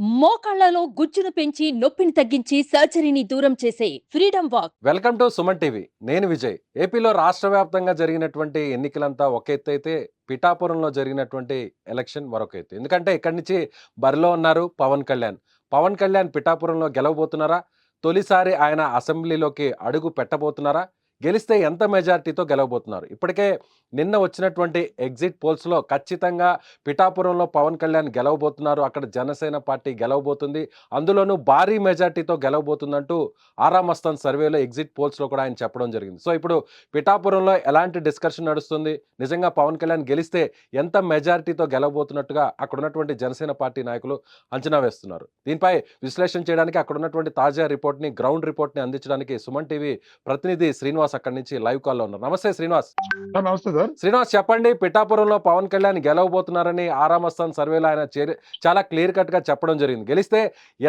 మోకాళ్ళలో గుజ్జును పెంచి నొప్పిని తగ్గించి సర్జరీని దూరం చేసే freedom walk. Welcome to Suman TV. నేను విజయ్. ఏపీలో రాష్ట్ర వ్యాప్తంగా జరిగినటువంటి ఎన్నికలంతా ఒక ఎత్తు అయితే పిఠాపురంలో జరిగినటువంటి ఎలక్షన్ మరొక ఎత్తు. ఎందుకంటే ఇక్కడి నుంచి బరిలో ఉన్నారు పవన్ కళ్యాణ్. పవన్ కళ్యాణ్ పిఠాపురంలో గెలవబోతున్నారా? తొలిసారి ఆయన అసెంబ్లీలోకి అడుగు పెట్టబోతున్నారా? గెలిస్తే ఎంత మెజార్టీతో గెలవబోతున్నారు? ఇప్పటికే నిన్న వచ్చినటువంటి ఎగ్జిట్ పోల్స్లో ఖచ్చితంగా పిఠాపురంలో పవన్ కళ్యాణ్ గెలవబోతున్నారు. అక్కడ జనసేన పార్టీ గెలవబోతుంది. అందులోనూ భారీ మెజార్టీతో గెలవబోతుందంటూ ఆరామస్థాన్ సర్వేలో ఎగ్జిట్ పోల్స్లో కూడా ఆయన చెప్పడం జరిగింది. సో ఇప్పుడు పిఠాపురంలో ఎలాంటి డిస్కషన్ నడుస్తుంది? నిజంగా పవన్ కళ్యాణ్ గెలిస్తే ఎంత మెజారిటీతో గెలవబోతున్నట్టుగా అక్కడ ఉన్నటువంటి జనసేన పార్టీ నాయకులు అంచనా వేస్తున్నారు. దీనిపై విశ్లేషణ చేయడానికి అక్కడ ఉన్నటువంటి తాజా రిపోర్ట్ని గ్రౌండ్ రిపోర్ట్ని అందించడానికి సుమన్ టీవీ ప్రతినిధి శ్రీనివాస్ అక్కడి నుంచి లైవ్ కాల్లో ఉన్నారు. నమస్తే శ్రీనివాస్. నమస్తే సార్? శ్రీనివాస్ చెప్పండి పిఠాపురంలో పవన్ కళ్యాణ్ గెలవబోతున్నారని ఆరామస్థాన్ సర్వేలో ఆయన చాలా క్లియర్ కట్గా చెప్పడం జరిగింది. గెలిస్తే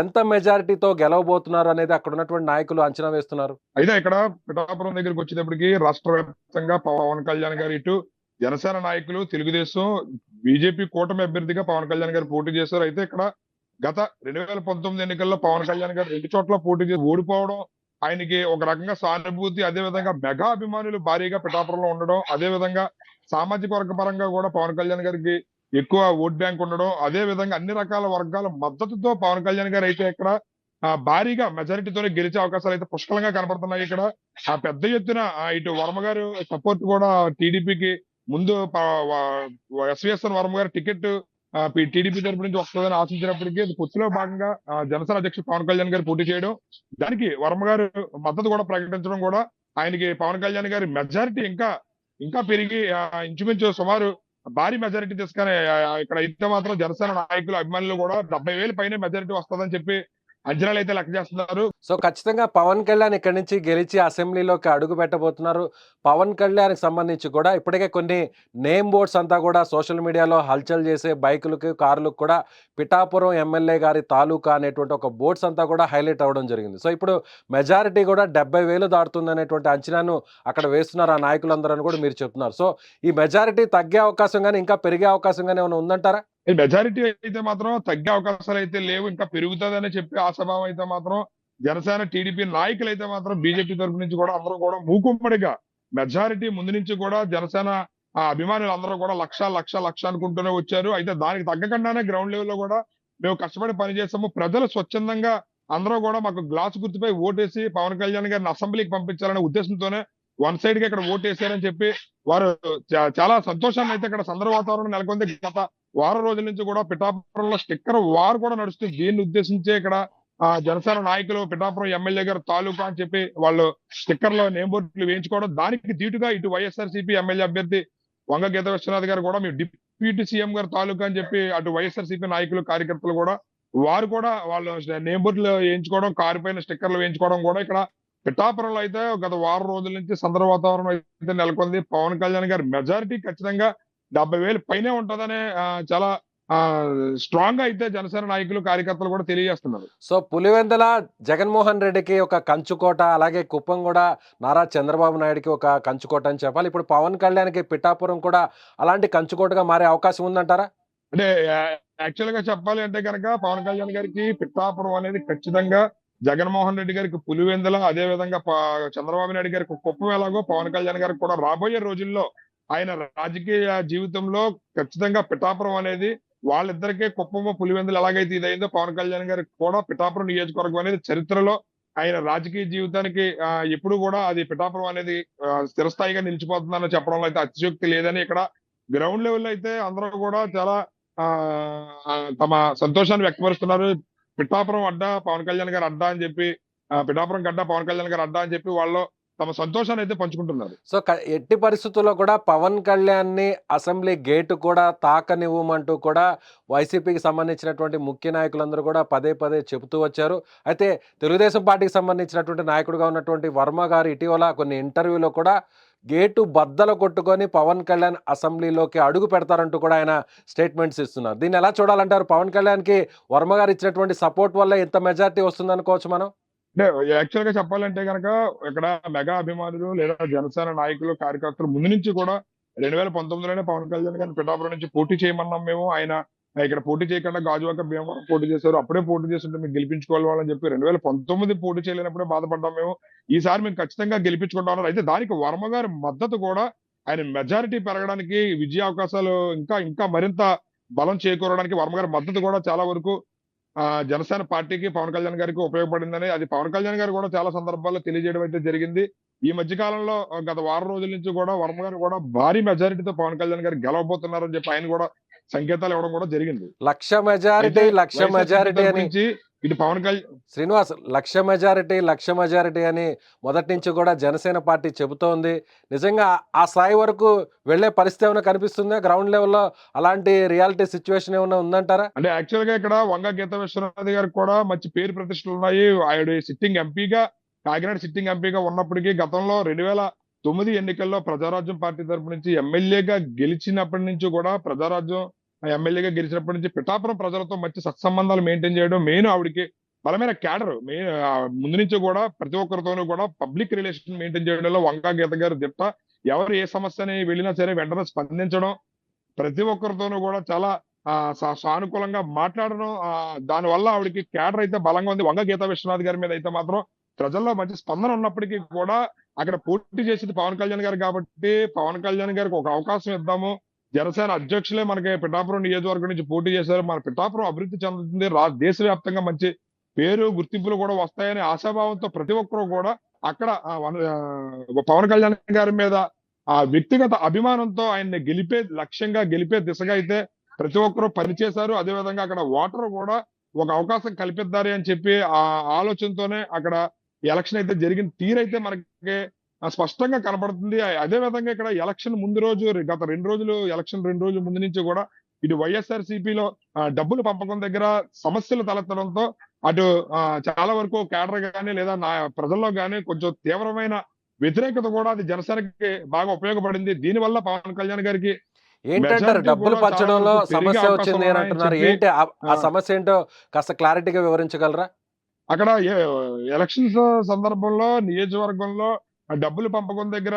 ఎంత మెజారిటీతో గెలవబోతున్నారు అనేది అక్కడ ఉన్నటువంటి నాయకులు అంచనా వేస్తున్నారు? అయితే ఇక్కడ పిఠాపురం దగ్గరికి వచ్చేటప్పటికి రాష్ట్ర వ్యాప్తంగా పవన్ కళ్యాణ్ గారు ఇటు జనసేన నాయకులు తెలుగుదేశం బీజేపీ కూటమి అభ్యర్థిగా పవన్ కళ్యాణ్ గారు పోటీ చేశారు. అయితే ఇక్కడ గత రెండు వేల పంతొమ్మిది ఎన్నికల్లో పవన్ కళ్యాణ్ గారు రెండు చోట్ల పోటీ చేసి ఓడిపోవడం ఆయనకి ఒక రకంగా సానుభూతి అదే విధంగా మెగా అభిమానులు భారీగా పిఠాపురంలో ఉండడం అదే విధంగా సామాజిక వర్గ పరంగా కూడా పవన్ కళ్యాణ్ గారికి ఎక్కువ ఓట్ బ్యాంక్ ఉండడం అదే విధంగా అన్ని రకాల వర్గాల మద్దతుతో పవన్ కళ్యాణ్ గారు అయితే ఇక్కడ భారీగా మెజారిటీతోనే గెలిచే అవకాశాలు అయితే పుష్కలంగా కనబడుతున్నాయి ఇక్కడ. ఆ పెద్ద ఎత్తున ఇటు వర్మ గారు సపోర్ట్ కూడా టీడీపీకి ముందు ఎస్విఎస్ఎన్ వర్మ గారు టికెట్ టీడీపీ తరపు నుంచి వస్తుందని ఆశించినప్పటికీ పొత్తులో భాగంగా జనసేన అధ్యక్షుడు పవన్ కళ్యాణ్ గారు పోటీ చేయడం దానికి వర్మ గారు మద్దతు కూడా ప్రకటించడం కూడా ఆయనకి పవన్ కళ్యాణ్ గారి మెజారిటీ ఇంకా ఇంకా పెరిగి ఇంచుమించు సుమారు భారీ మెజారిటీ తీసుకొని ఇక్కడ అయితే మాత్రం జనసేన నాయకులు అభిమానులు కూడా డెబ్బై వేలు పైన మెజారిటీ వస్తుందని చెప్పి అంచనాలు అయితే లెక్క చేస్తున్నారు. సో ఖచ్చితంగా పవన్ కళ్యాణ్ ఇక్కడి నుంచి గెలిచి అసెంబ్లీలోకి అడుగు పెట్టబోతున్నారు. పవన్ కళ్యాణ్ సంబంధించి కూడా ఇప్పటికే కొన్ని నేమ్ బోర్డ్స్ అంతా కూడా సోషల్ మీడియాలో హల్చల్ చేసే బైకులకు కార్లకు కూడా పిఠాపురం ఎమ్మెల్యే గారి తాలూకా అనేటువంటి ఒక బోర్డ్స్ అంతా కూడా హైలైట్ అవ్వడం జరిగింది. సో ఇప్పుడు మెజారిటీ కూడా డెబ్బై వేలు దాటుతుంది అనేటువంటి అంచనాను అక్కడ వేస్తున్నారు ఆ నాయకులందరూ కూడా మీరు చెప్తున్నారు. సో ఈ మెజారిటీ తగ్గే అవకాశం కానీ ఇంకా పెరిగే అవకాశం కానీ ఏమైనా ఉందంటారా? మెజారిటీ అయితే మాత్రం తగ్గే అవకాశాలు అయితే లేవు ఇంకా పెరుగుతుందని చెప్పి ఆశాభావం అయితే మాత్రం జనసేన టీడీపీ నాయకులు అయితే మాత్రం బీజేపీ తరపు నుంచి కూడా అందరూ కూడా మూకుమ్మడిగా మెజారిటీ ముందు నుంచి కూడా జనసేన అభిమానులు అందరూ కూడా లక్ష లక్ష లక్ష అనుకుంటూనే వచ్చారు. అయితే దానికి తగ్గకుండానే గ్రౌండ్ లెవెల్లో కూడా మేము కష్టపడి పనిచేస్తాము ప్రజలు స్వచ్ఛందంగా అందరూ కూడా మాకు గ్లాస్ గుర్తుపై ఓటేసి పవన్ కళ్యాణ్ గారిని అసెంబ్లీకి పంపించాలనే ఉద్దేశంతోనే వన్ సైడ్గా ఇక్కడ ఓటేసారని చెప్పి వారు చాలా సంతోషాన్ని అయితే ఇక్కడ సందర్భ వాతావరణం నెలకొంది. గత వారం రోజుల నుంచి కూడా పిఠాపురంలో స్టిక్కర్ వారు కూడా నడుస్తుంది దీన్ని ఉద్దేశించే ఇక్కడ ఆ జనసేన నాయకులు పిఠాపురం ఎమ్మెల్యే గారు తాలూకా అని చెప్పి వాళ్ళు స్టిక్కర్లో నేమ్ బోర్డులు వేయించుకోవడం దానికి దీటుగా ఇటు వైఎస్ఆర్సీపీ ఎమ్మెల్యే అభ్యర్థి వంగ గీత విశ్వనాథ్ గారు కూడా మేము డిప్యూటీ సీఎం గారు తాలూకా అని చెప్పి అటు వైఎస్ఆర్సీపీ నాయకులు కార్యకర్తలు కూడా వారు కూడా వాళ్ళు నేమ్ బోర్డులు వేయించుకోవడం కారు పైన స్టిక్కర్లు వేయించుకోవడం కూడా ఇక్కడ పిఠాపురంలో అయితే గత వారం రోజుల నుంచి సందర్భ వాతావరణం అయితే నెలకొంది. పవన్ కళ్యాణ్ గారి మెజారిటీ ఖచ్చితంగా డెబ్బై వేలు పైనే ఉంటదని చాలా స్ట్రాంగ్గా అయితే జనసేన నాయకులు కార్యకర్తలు కూడా తెలియజేస్తున్నారు. సో పులివెందల జగన్మోహన్ రెడ్డికి ఒక కంచుకోట అలాగే కుప్పం కూడా నారా చంద్రబాబు నాయుడుకి ఒక కంచుకోట అని చెప్పాలి. ఇప్పుడు పవన్ కళ్యాణ్కి పిఠాపురం కూడా అలాంటి కంచుకోటగా మారే అవకాశం ఉందంటారా? అంటే యాక్చువల్గా చెప్పాలి అంటే కనుక పవన్ కళ్యాణ్ గారికి పిఠాపురం అనేది ఖచ్చితంగా జగన్మోహన్ రెడ్డి గారికి పులివెందుల అదే విధంగా చంద్రబాబు నాయుడు గారికి కుప్పం ఎలాగో పవన్ కళ్యాణ్ గారికి కూడా రాబోయే రోజుల్లో ఆయన రాజకీయ జీవితంలో ఖచ్చితంగా పిఠాపురం అనేది వాళ్ళిద్దరికే కుప్పము పులివెందులు ఎలాగైతే ఇదైందో పవన్ కళ్యాణ్ గారికి కూడా పిఠాపురం నియోజకవర్గం అనేది చరిత్రలో ఆయన రాజకీయ జీవితానికి ఎప్పుడు కూడా అది పిఠాపురం అనేది స్థిరస్థాయిగా నిలిచిపోతుందని చెప్పడంలో అయితే అతిశక్తి లేదని ఇక్కడ గ్రౌండ్ లెవెల్ అయితే అందరూ కూడా చాలా ఆ, తమ సంతోషాన్ని వ్యక్తపరుస్తున్నారు. పిఠాపురం అడ్డా పవన్ కళ్యాణ్ గారు అడ్డా అని చెప్పి ఆ, పిఠాపురం గడ్డ పవన్ కళ్యాణ్ గారు అడ్డా అని చెప్పి వాళ్ళు తమ సంతోషాన్ని అయితే పంచుకుంటున్నారు. సో ఎట్టి పరిస్థితుల్లో కూడా పవన్ కళ్యాణ్ని అసెంబ్లీ గేటు కూడా తాకనివ్వమంటూ కూడా వైసీపీకి సంబంధించినటువంటి ముఖ్య నాయకులందరూ కూడా పదే పదే చెబుతూ వచ్చారు. అయితే తెలుగుదేశం పార్టీకి సంబంధించినటువంటి నాయకుడిగా ఉన్నటువంటి వర్మ గారు ఇటీవల కొన్ని ఇంటర్వ్యూలో కూడా గేటు బద్దలు కొట్టుకొని పవన్ కళ్యాణ్ అసెంబ్లీలోకి అడుగు పెడతారంటూ కూడా ఆయన స్టేట్మెంట్స్ ఇస్తున్నారు. దీన్ని ఎలా చూడాలంటారు? పవన్ కళ్యాణ్కి వర్మ గారు ఇచ్చినటువంటి సపోర్ట్ వల్ల ఎంత మెజారిటీ వస్తుంది అనుకోవచ్చు మనం? అంటే యాక్చువల్గా చెప్పాలంటే కనుక ఇక్కడ మెగా అభిమానులు లేదా జనసేన నాయకులు కార్యకర్తలు ముందు నుంచి కూడా రెండు వేల పంతొమ్మిదిలోనే పవన్ కళ్యాణ్ గారిని పిఠాపురం నుంచి పోటీ చేయమన్నాం మేము. ఆయన ఇక్కడ పోటీ చేయకుండా గాజువాక భీమవరం పోటీ చేశారు. అప్పుడే పోటీ చేస్తుంటే మేము గెలిపించుకోవాలి వాళ్ళని చెప్పి రెండు వేల పంతొమ్మిది పోటీ చేయలేనప్పుడే బాధపడ్డాం మేము. ఈసారి మేము ఖచ్చితంగా గెలిపించుకుంటా ఉన్నారు అయితే దానికి వర్మ గారి మద్దతు కూడా ఆయన మెజారిటీ పెరగడానికి విజయ అవకాశాలు ఇంకా ఇంకా మరింత బలం చేకూరడానికి వర్మ గారి మద్దతు కూడా చాలా వరకు ఆ జనసేన పార్టీకి పవన్ కళ్యాణ్ గారికి ఉపయోగపడిందని అది పవన్ కళ్యాణ్ గారు కూడా చాలా సందర్భాల్లో తెలియజేయడం అయితే జరిగింది. ఈ మధ్య కాలంలో గత వారం రోజుల నుంచి కూడా వర్మ గారు కూడా భారీ మెజారిటీతో పవన్ కళ్యాణ్ గారు గెలవబోతున్నారని చెప్పి ఆయన కూడా సంకేతాలు ఇవ్వడం కూడా జరిగింది. లక్ష మెజారిటీ లక్ష మెజారిటీ అని ఇటు పవన్ కళ్యాణ్ శ్రీనివాస్ లక్ష మెజారిటీ లక్ష మెజారిటీ అని మొదటి నుంచి కూడా జనసేన పార్టీ చెబుతోంది. నిజంగా ఆ- స్థాయి వరకు వెళ్ళే పరిస్థితి ఏమైనా కనిపిస్తుందా? గ్రౌండ్ లెవెల్లో అలాంటి రియాలిటీ సిచ్యువేషన్ ఏమైనా ఉందంటారా? అంటే యాక్చువల్గా ఇక్కడ వంగ గీత విశ్వనాథ్ గారికి కూడా మంచి పేరు ప్రతిష్టలు ఉన్నాయి. ఆయన సిట్టింగ్ ఎంపీగా కాకినాడ సిట్టింగ్ ఎంపీగా ఉన్నప్పటికీ గతంలో రెండు వేల తొమ్మిది ఎన్నికల్లో ప్రజారాజ్యం పార్టీ తరపు నుంచి ఎమ్మెల్యేగా గెలిచినప్పటి నుంచి కూడా ప్రజారాజ్యం ఎమ్మెల్యేగా గెలిచినప్పటి నుంచి పిఠాపురం ప్రజలతో మంచి సత్సంబంధాలు మెయింటైన్ చేయడం మెయిన్ ఆవిడకి బలమైన క్యాడర్ మెయిన్ ముందు నుంచి కూడా ప్రతి ఒక్కరితోనూ కూడా పబ్లిక్ రిలేషన్ మెయింటైన్ చేయడంలో వంకా గీత గారు దిట్ట. ఎవరు ఏ సమస్యని వెళ్ళినా సరే వెంటనే స్పందించడం ప్రతి ఒక్కరితోనూ కూడా చాలా ఆ సా- సానుకూలంగా మాట్లాడడం దాని వల్ల ఆవిడకి క్యాడర్ అయితే బలంగా ఉంది. వంగ గీతా విశ్వనాథ్ గారి మీద అయితే మాత్రం ప్రజల్లో మంచి స్పందన ఉన్నప్పటికీ కూడా అక్కడ పోటీ చేసింది పవన్ కళ్యాణ్ గారు కాబట్టి పవన్ కళ్యాణ్ గారికి ఒక అవకాశం ఇద్దాము. జనసేన అధ్యక్షులే మనకి పిఠాపురం నియోజకవర్గం నుంచి పోటీ చేశారు. మన పిఠాపురం అభివృద్ధి చెందుతుంది. రా దేశవ్యాప్తంగా మంచి పేరు గుర్తింపులు కూడా వస్తాయని ఆశాభావంతో ప్రతి ఒక్కరూ కూడా అక్కడ పవన్ కళ్యాణ్ గారి మీద ఆ వ్యక్తిగత అభిమానంతో ఆయన్ని గెలిపే లక్ష్యంగా గెలిపే దిశగా అయితే ప్రతి ఒక్కరూ పనిచేశారు అదే విధంగా అక్కడ ఓటర్ కూడా ఒక అవకాశం కల్పిద్దారు అని చెప్పి ఆ ఆలోచనతోనే అక్కడ ఎలక్షన్ అయితే జరిగిన తీరైతే మనకి స్పష్టంగా కనబడుతుంది అదే విధంగా ఇక్కడ ఎలక్షన్ ముందు రోజు గత రెండు రోజులు ఎలక్షన్ రెండు రోజుల ముందు నుంచి కూడా ఇటు వైఎస్ఆర్ సిపిలో డబ్బులు పంపకం దగ్గర సమస్యలు తలెత్తడంతో అటు చాలా వరకు కేడర్ గానీ లేదా నా ప్రజల్లో గానీ కొంచెం తీవ్రమైన వ్యతిరేకత కూడా అది జనసేనకి బాగా ఉపయోగపడింది. దీనివల్ల పవన్ కళ్యాణ్ గారికి ఏంటంటారు? డబ్బులు పంచడంలో సమస్య వచ్చింది అని అంటున్నారు. ఏంటి? ఆ. సమస్య ఏంటో కాస్త క్లారిటీగా వివరించగలరా? అక్కడ ఎలక్షన్స్ సందర్భంలో నియోజకవర్గంలో ఆ డబ్బులు పంపకం దగ్గర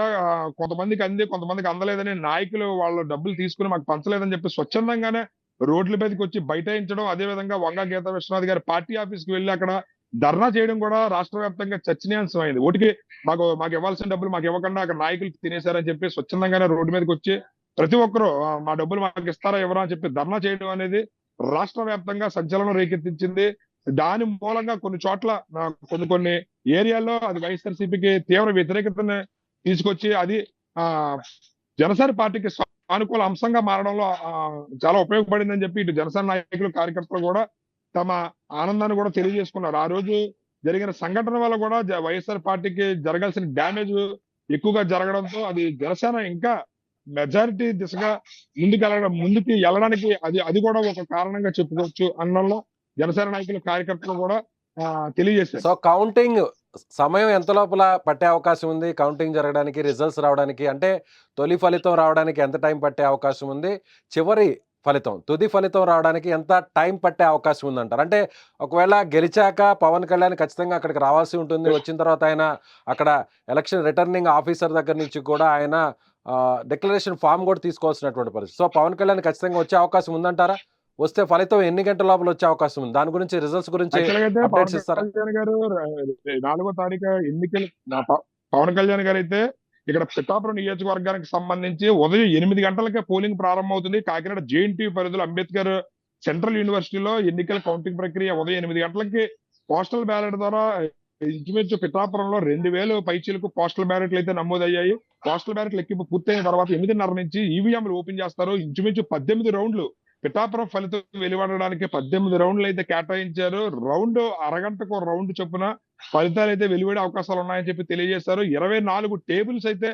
కొంతమందికి అంది కొంతమందికి అందలేదని నాయకులు వాళ్ళ డబ్బులు తీసుకుని మాకు పంచలేదని చెప్పి స్వచ్ఛందంగానే రోడ్ల మీదకి వచ్చి బైఠాయించడం అదే విధంగా వంగ గీత విశ్వనాథ్ గారి పార్టీ ఆఫీస్కి వెళ్ళి అక్కడ ధర్నా చేయడం కూడా రాష్ట్ర వ్యాప్తంగా చర్చనీయాంశం అయింది ఓటికి మాకు మాకు ఇవ్వాల్సిన డబ్బులు మాకు ఇవ్వకుండా అక్కడ నాయకులు తినేశారని చెప్పి స్వచ్ఛందంగానే రోడ్డు మీదకి వచ్చి ప్రతి ఒక్కరూ మా డబ్బులు మాకు ఇస్తారా ఇవ్వరా అని చెప్పి ధర్నా చేయడం అనేది రాష్ట్ర వ్యాప్తంగా సంచలనం రేకెత్తించింది. దాని మూలంగా కొన్ని చోట్ల కొన్ని కొన్ని ఏరియాల్లో అది వైఎస్ఆర్సీపీకి తీవ్ర వ్యతిరేకతను తీసుకొచ్చి అది ఆ జనసేన పార్టీకి సానుకూల అంశంగా మారడంలో చాలా ఉపయోగపడిందని చెప్పి ఇటు జనసేన నాయకులు కార్యకర్తలు కూడా తమ ఆనందాన్ని కూడా తెలియజేసుకున్నారు. ఆ రోజు జరిగిన సంఘటన వల్ల కూడా వైఎస్ఆర్ పార్టీకి జరగాల్సిన డ్యామేజ్ ఎక్కువగా జరగడంతో అది జనసేన ఇంకా మెజారిటీ దిశగా ముందుకు ముందుకు వెళ్ళడానికి అది అది కూడా ఒక కారణంగా చెప్పుకోవచ్చు అన్నంలో జనసేన నాయకులు కార్యకర్తలు కూడా తెలియజేశారు. సో కౌంటింగ్ సమయం ఎంత లోపల పట్టే అవకాశం ఉంది? కౌంటింగ్ జరగడానికి రిజల్ట్స్ రావడానికి అంటే తొలి ఫలితం రావడానికి ఎంత టైం పట్టే అవకాశం ఉంది? చివరి ఫలితం తుది ఫలితం రావడానికి ఎంత టైం పట్టే అవకాశం ఉందంటారు? అంటే ఒకవేళ గెలిచాక పవన్ కళ్యాణ్ ఖచ్చితంగా అక్కడికి రావాల్సి ఉంటుంది. వచ్చిన తర్వాత ఆయన అక్కడ ఎలక్షన్ రిటర్నింగ్ ఆఫీసర్ దగ్గర నుంచి కూడా ఆయన డిక్లరేషన్ ఫామ్ కూడా తీసుకోవాల్సినటువంటి పరిస్థితి. సో పవన్ కళ్యాణ్ ఖచ్చితంగా వచ్చే అవకాశం ఉందంటారా? వస్తే ఫలితం ఎన్ని గంటల లోపల వచ్చే అవకాశం ఉంది? దాని గురించి రిజల్ట్స్ గురించి ఇస్తారా? గారు నాలుగో తారీఖు ఎన్నికలు పవన్ కళ్యాణ్ గారు అయితే ఇక్కడ పిఠాపురం నియోజకవర్గానికి సంబంధించి ఉదయం ఎనిమిది గంటలకే పోలింగ్ ప్రారంభమవుతుంది. కాకినాడ జేఎన్టీ పరిధిలో అంబేద్కర్ సెంట్రల్ యూనివర్సిటీలో ఎన్నికల కౌంటింగ్ ప్రక్రియ ఉదయం ఎనిమిది గంటలకి పోస్టల్ బ్యాలెట్ ద్వారా ఇంచుమించు పిఠాపురంలో రెండు వేలు పైచీలకు పోస్టల్ బ్యాలెట్లు అయితే నమోదయ్యాయి. పోస్టల్ బ్యాలెట్ లెక్కింపు పూర్తయిన తర్వాత ఎనిమిదిన్నర నుంచి ఈవీఎంలు ఓపెన్ చేస్తారు. ఇంచుమించు పద్దెనిమిది రౌండ్లు పిఠాపురం ఫలితం వెలువడడానికి పద్దెనిమిది రౌండ్లు అయితే కేటాయించారు. రౌండ్ అరగంటకు రౌండ్ చొప్పున ఫలితాలు అయితే వెలువడే అవకాశాలు ఉన్నాయని చెప్పి తెలియజేశారు. ఇరవై నాలుగు టేబుల్స్ అయితే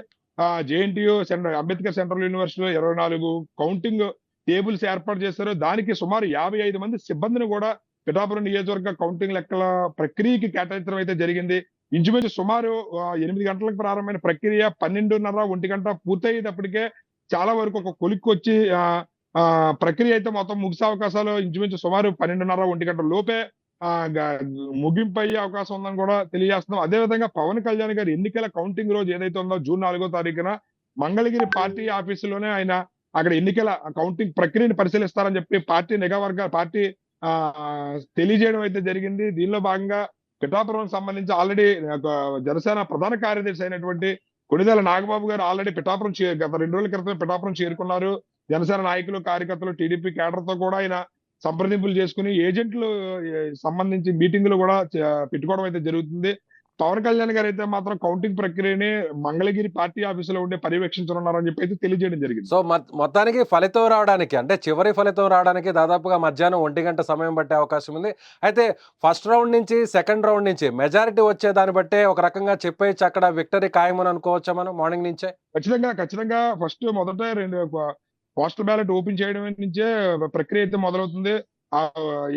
జేఎన్టీయూ సెంట్రల్ అంబేద్కర్ సెంట్రల్ యూనివర్సిటీలో ఇరవై నాలుగు కౌంటింగ్ టేబుల్స్ ఏర్పాటు చేశారు. దానికి సుమారు యాభై ఐదు మంది సిబ్బందిని కూడా పిఠాపురం నియోజకవర్గ కౌంటింగ్ లెక్కల ప్రక్రియకి కేటాయించడం అయితే జరిగింది. ఇంచుమించు సుమారు ఎనిమిది గంటలకు ప్రారంభమైన ప్రక్రియ పన్నెండున్నర ఒంటి గంట పూర్తయ్యేటప్పటికే చాలా వరకు ఒక కొలిక్కి వచ్చి ఆ ప్రక్రియ అయితే మొత్తం ముగిసే అవకాశాలు ఇంచుమించు సుమారు పన్నెండున్నర ఒంటి గంట లోపే ముగింపు అయ్యే అవకాశం ఉందని కూడా తెలియజేస్తున్నాం. అదే విధంగా పవన్ కళ్యాణ్ గారి ఎన్నికల కౌంటింగ్ రోజు ఏదైతే ఉందో జూన్ నాలుగో తారీఖున మంగళగిరి పార్టీ ఆఫీసులోనే ఆయన అక్కడ ఎన్నికల కౌంటింగ్ ప్రక్రియను పరిశీలిస్తారని చెప్పి పార్టీ నిఘా వర్గ పార్టీ ఆ తెలియజేయడం అయితే జరిగింది. దీనిలో భాగంగా పిఠాపురం సంబంధించి ఆల్రెడీ జనసేన ప్రధాన కార్యదర్శి అయినటువంటి కొణిదెల నాగబాబు గారు ఆల్రెడీ పిఠాపురం చే- గత రెండు రోజుల క్రితం పిఠాపురం చేరుకున్నారు. జనసేన నాయకులు కార్యకర్తలు టీడీపీ కేడర్తో కూడా ఆయన సంప్రదింపులు చేసుకుని ఏజెంట్లు సంబంధించి మీటింగులు కూడా పెట్టుకోవడం అయితే జరుగుతుంది. పవన్ కళ్యాణ్ గారు అయితే మాత్రం కౌంటింగ్ ప్రక్రియని మంగళగిరి పార్టీ ఆఫీసులో ఉండే పర్యవేక్షించనున్నారని చెప్పి అయితే తెలియజేయడం జరిగింది. సో మొత్తానికి ఫలితం రావడానికి అంటే చివరి ఫలితం రావడానికి దాదాపుగా మధ్యాహ్నం ఒంటి గంట సమయం పట్టే అవకాశం ఉంది. అయితే ఫస్ట్ రౌండ్ నుంచి సెకండ్ రౌండ్ నుంచి మెజారిటీ వచ్చే దాన్ని బట్టే ఒక రకంగా చెప్పేయచ్చు అక్కడ విక్టరీ ఖాయమని అనుకోవచ్చా మనం మార్నింగ్ నుంచే? ఖచ్చితంగా ఖచ్చితంగా ఫస్ట్ మొదట రెండు పోస్టల్ బ్యాలెట్ ఓపెన్ చేయడం నుంచే ప్రక్రియ అయితే మొదలవుతుంది. ఆ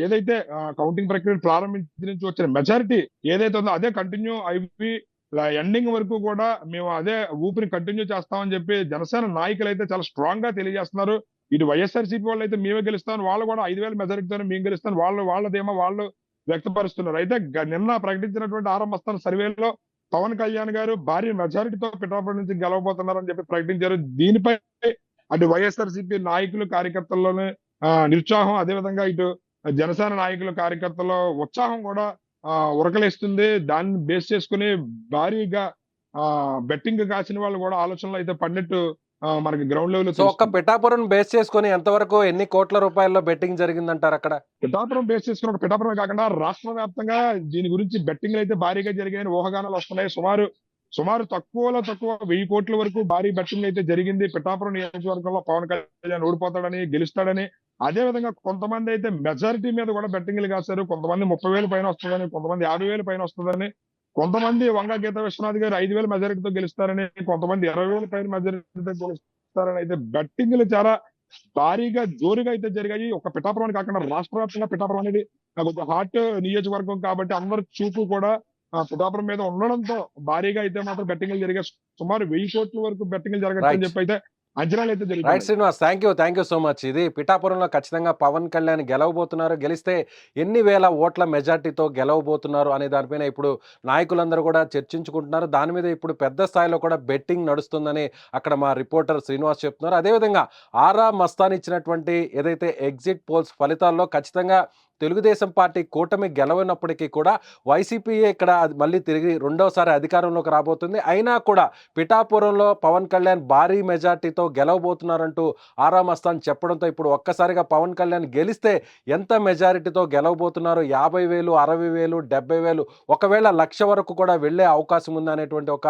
ఏదైతే కౌంటింగ్ ప్రక్రియ ప్రారంభించిన నుంచి వచ్చిన మెజారిటీ ఏదైతే ఉందో అదే కంటిన్యూ అయిపోయి ఎండింగ్ వరకు కూడా మేము అదే ఊపిరి కంటిన్యూ చేస్తామని చెప్పి జనసేన నాయకులు అయితే చాలా స్ట్రాంగ్గా తెలియజేస్తున్నారు. ఇటు వైఎస్ఆర్సీపీ వాళ్ళు అయితే మేమే గెలుస్తాను వాళ్ళు కూడా ఐదు వేల మెజారిటీతో మేము గెలుస్తాను వాళ్ళు వాళ్ళదేమో వాళ్ళు వ్యక్తపరుస్తున్నారు. అయితే నిన్న ప్రకటించినటువంటి ఆరంభస్థాన సర్వేలో పవన్ కళ్యాణ్ గారు భారీ మెజారిటీతో పిఠాపురం నుంచి గెలవబోతున్నారని చెప్పి ప్రకటించారు. దీనిపై అటు వైఎస్ఆర్సీపీ నాయకులు కార్యకర్తల్లోనే నిరుత్సాహం అదేవిధంగా ఇటు జనసేన నాయకులు కార్యకర్తల్లో ఉత్సాహం కూడా ఉరకలేస్తుంది. దాన్ని బేస్ చేసుకుని భారీగా ఆ బెట్టింగ్ కాసిన వాళ్ళు కూడా ఆలోచనలు అయితే పడినట్టు ఆ, మనకి గ్రౌండ్ లెవెల్ సో ఒక్క పిఠాపురం బేస్ చేసుకొని ఎంతవరకు ఎన్ని కోట్ల రూపాయల్లో బెట్టింగ్ జరిగిందంటారు అక్కడ? పిఠాపురం బేస్ చేసుకుని ఒక పిఠాపురమే కాకుండా రాష్ట్ర వ్యాప్తంగా దీని గురించి బెట్టింగ్లు అయితే భారీగా జరిగాయని ఊహాగానాలు వస్తున్నాయి. సుమారు సుమారు తక్కువలో తక్కువ వెయ్యి కోట్ల వరకు భారీ బెట్టింగ్ అయితే జరిగింది. పిఠాపురం నియోజకవర్గంలో పవన్ కళ్యాణ్ ఓడిపోతాడని గెలుస్తాడని. అదే విధంగా కొంతమంది అయితే మెజారిటీ మీద కూడా బెట్టింగ్లు కాశారు. కొంతమంది ముప్పై వేలు పైన వస్తుందని కొంతమంది యాభై వేలు పైన వస్తుందని. కొంతమంది వంగ గీత విశ్వనాథ్ గారు ఐదు వేల మెజారిటీతో గెలుస్తారని కొంతమంది ఇరవై వేల పైన మెజారిటీతో గెలుస్తారని అయితే బెట్టింగ్లు చాలా భారీగా జోరుగా అయితే జరిగాయి. ఒక పిఠాపురం కాకుండా రాష్ట్ర వ్యాప్తంగా పిఠాపురం అనేది కొంచెం హార్ట్ నియోజకవర్గం కాబట్టి అందరి చూపు కూడా పిఠాపురం మీద ఉండడంతో భారీగా అయితే మాత్రం బెట్టింగ్లు జరిగాయి సుమారు వెయ్యి కోట్ల వరకు బెట్టింగ్లు జరగచ్చు. అని చెప్పి అయితే అంచనాలు అయితే right Srinivas thank you thank you so much ఇది పిఠాపురంలో ఖచ్చితంగా పవన్ కళ్యాణ్ గెలవబోతున్నారు. గెలిస్తే ఎన్ని వేల ఓట్ల మెజార్టీతో గెలవబోతున్నారు అనే దానిపైన ఇప్పుడు నాయకులందరూ కూడా చర్చించుకుంటున్నారు. దాని మీద ఇప్పుడు పెద్ద స్థాయిలో కూడా బెట్టింగ్ నడుస్తుందని అక్కడ మా రిపోర్టర్ శ్రీనివాస్ చెప్తున్నారు. అదేవిధంగా ఆరా మస్తాన్ ఇచ్చినటువంటి ఏదైతే ఎగ్జిట్ పోల్స్ ఫలితాల్లో ఖచ్చితంగా తెలుగుదేశం పార్టీ కూటమి గెలవనప్పటికీ కూడా వైసీపీఏ ఇక్కడ అది మళ్ళీ తిరిగి రెండోసారి అధికారంలోకి రాబోతుంది. అయినా కూడా పిఠాపురంలో పవన్ కళ్యాణ్ భారీ మెజార్టీతో గెలవబోతున్నారంటూ ఆరామ్ అస్థాన్ చెప్పడంతో ఇప్పుడు ఒక్కసారిగా పవన్ కళ్యాణ్ గెలిస్తే ఎంత మెజారిటీతో గెలవబోతున్నారు? యాభై వేలు అరవై వేలు డెబ్బై వేలు ఒకవేళ లక్ష వరకు కూడా వెళ్ళే అవకాశం ఉంది అనేటువంటి ఒక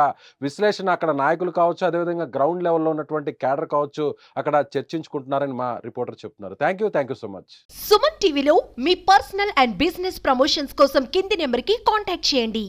విశ్లేషణ అక్కడ నాయకులు కావచ్చు అదేవిధంగా గ్రౌండ్ లెవెల్లో ఉన్నటువంటి క్యాడర్ కావచ్చు అక్కడ చర్చించుకుంటున్నారని మా రిపోర్టర్ చెప్తున్నారు. Thank you thank you so much. Suman టీవీలో మీ పర్సనల్ అండ్ బిజినెస్ ప్రమోషన్స్ కోసం కింది నెంబర్కి కాంటాక్ట్ చేయండి.